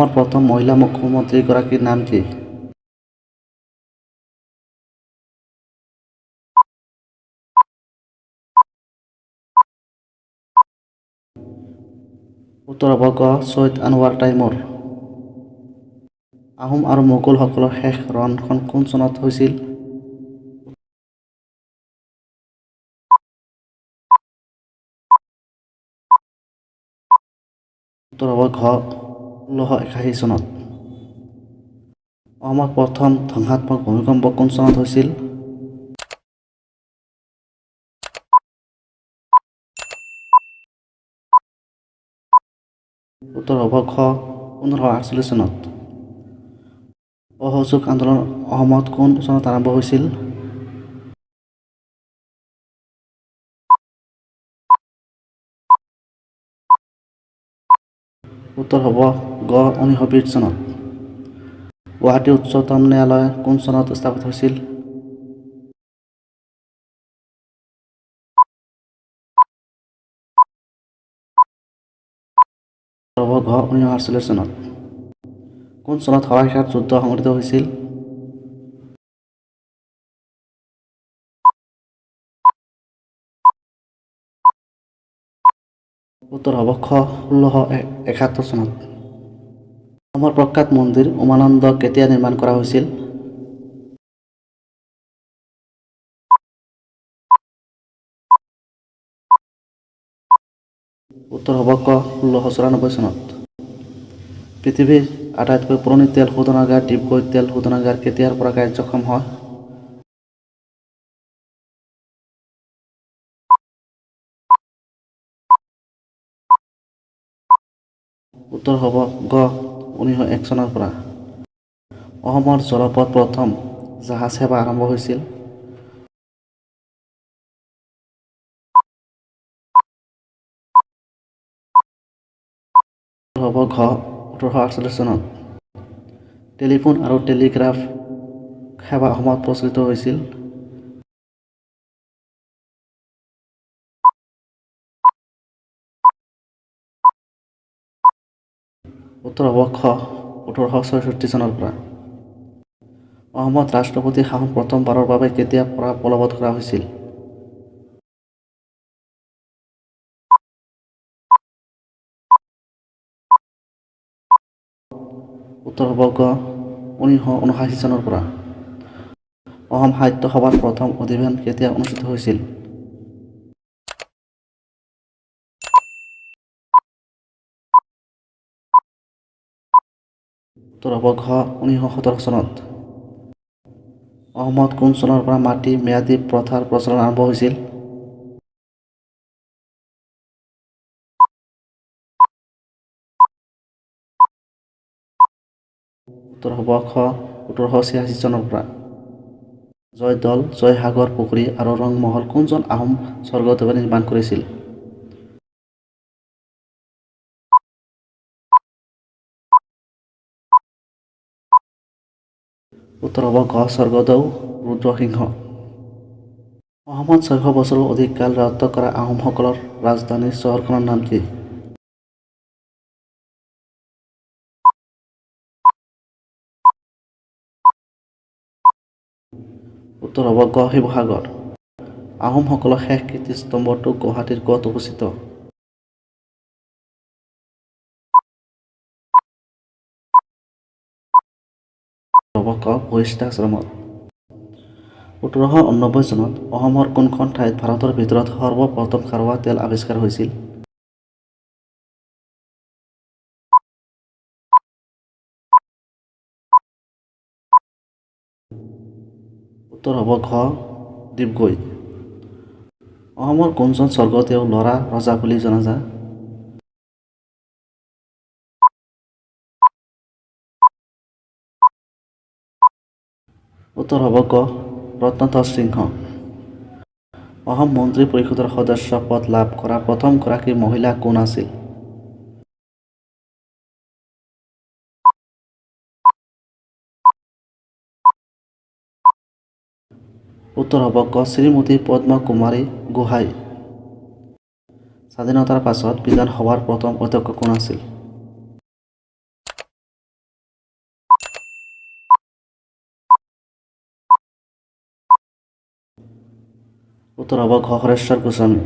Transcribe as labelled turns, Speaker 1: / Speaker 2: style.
Speaker 1: অসমৰ প্ৰথম মহিলা মুখ্যমন্ত্ৰীগৰাকীৰ নাম কি? উত্তৰ হ'ব গ ছৈয়দ আনোৱাৰ তাইমুৰ আহোম আৰু মোগলসকলৰ শেষ ৰণখন কোন চনত হৈছিল? উত্তৰ হ'ব ঘ ষোল্লশ একাশী চনত। অসমত প্ৰথম ধ্বংসাত্মক ভূমিকম্প কোন চনত হৈছিল? উত্তৰ খ পোন্ধৰশ আঠচল্লিছ চনত। অসহযোগ আন্দোলন অসমত কোন চনত আৰম্ভ হৈছিল? উত্তৰ হ'ব গ ঊনৈছশ বিছ চনত। গুৱাহাটী উচ্চতম ন্যায়ালয় কোন চনত স্থাপিত হৈছিল? ঘ আঠচল্লিছ চনত। কোন চনত শৰাইঘাট যুদ্ধ সংঘটিত হৈছিল? উত্তৰ হ'ব খ ষোল্লশ এ- একাসত্তৰ চনত। অসমৰ প্ৰখ্যাত মন্দিৰ উমানন্দ কেতিয়া নিৰ্মাণ কৰা হৈছিল? উত্তৰ হ'ব ক ষোল্লশ চৌৰান্নব্বৈ চনত। পৃথিৱীৰ আটাইতকৈ পুৰণি তেল শোধনাগাৰ ডিগবৈ তেল শোধনাগাৰ কেতিয়াৰ পৰা কাৰ্যক্ষম হয়? উত্তৰ হ'ব গ ঊনৈছশ এক চনৰ পৰা। অসমৰ জলপথ প্ৰথম জাহাজ সেৱা আৰম্ভ হৈছিল। হ'ব ঘ ওঠৰশ আঠচল্লিছ চনত টেলিফোন আৰু টেলিগ্ৰাফ সেৱা অসমত প্ৰচলিত হৈছিল। খ ওঠৰশ ছয়ষষ্ঠি চনৰ পৰা। অসমত ৰাষ্ট্ৰপতি শাসন প্ৰথমবাৰৰ বাবে কেতিয়াৰ পৰা বলবৎ কৰা হৈছিল? উত্তৰ হ'ব গ ঊনৈছশ ঊনষাঠি চনৰ পৰা। অসম সাহিত্য সভাৰ প্ৰথম অধিৱেশন কেতিয়া অনুষ্ঠিত হৈছিল? উত্তৰ হ'ব ঘ ঊনৈছশ সোতৰ চনত। অসমত কোন চনৰ পৰা মাটি ম্যাদী প্ৰথাৰ প্ৰচলন আৰম্ভ হৈছিল? উত্তৰ হ'ব খ সোতৰশ ছিয়াশী চনৰ পৰা। জয়দৌল জয়সাগৰ পুখুৰী আৰু ৰংমহল কোনজন আহোম স্বৰ্গদেৱে নিৰ্মাণ কৰিছিল? গ স্বৰ্গদেউ ৰুদ্ৰসিংহ। অসমত ছয়শো বছৰৰ অধিক কাল ৰাজত্ব কৰা আহোমসকলৰ ৰাজধানী চহৰখনৰ নাম কি? উত্তৰ হ'ব শিৱসাগৰ। আহোমসকলৰ শেষ কীৰ্তিস্তম্ভটো গুৱাহাটীৰ ক'ত অৱস্থিত। বশিষ্ঠ আশ্ৰমত ওঠৰশ ঊননব্বৈ চনত অসমৰ কোনখন ঠাইত ভাৰতৰ ভিতৰত সৰ্বপ্ৰথম খাৰুৱা তেল আৱিষ্কাৰ হৈছিল? উত্তৰ হ'ব ঘ. ডিগবৈ অসমৰ কোনজন স্বৰ্গদেউ ল'ৰা ৰজা বুলি জনাজাত উত্তৰ হ'ব ক ৰত্নধ্বজ সিংহ। অসম মন্ত্ৰী পৰিষদৰ সদস্য পদ লাভ কৰা প্ৰথমগৰাকী মহিলা কোন আছিল? উত্তৰ হ'ব ক শ্ৰীমতী পদ্ম কুমাৰী গোহাঁই। স্বাধীনতাৰ পাছত বিধানসভাৰ প্ৰথম অধ্যক্ষ কোন আছিল? উত্তৰ হ'ব ঘ হৰেশ্বৰ গোস্বামী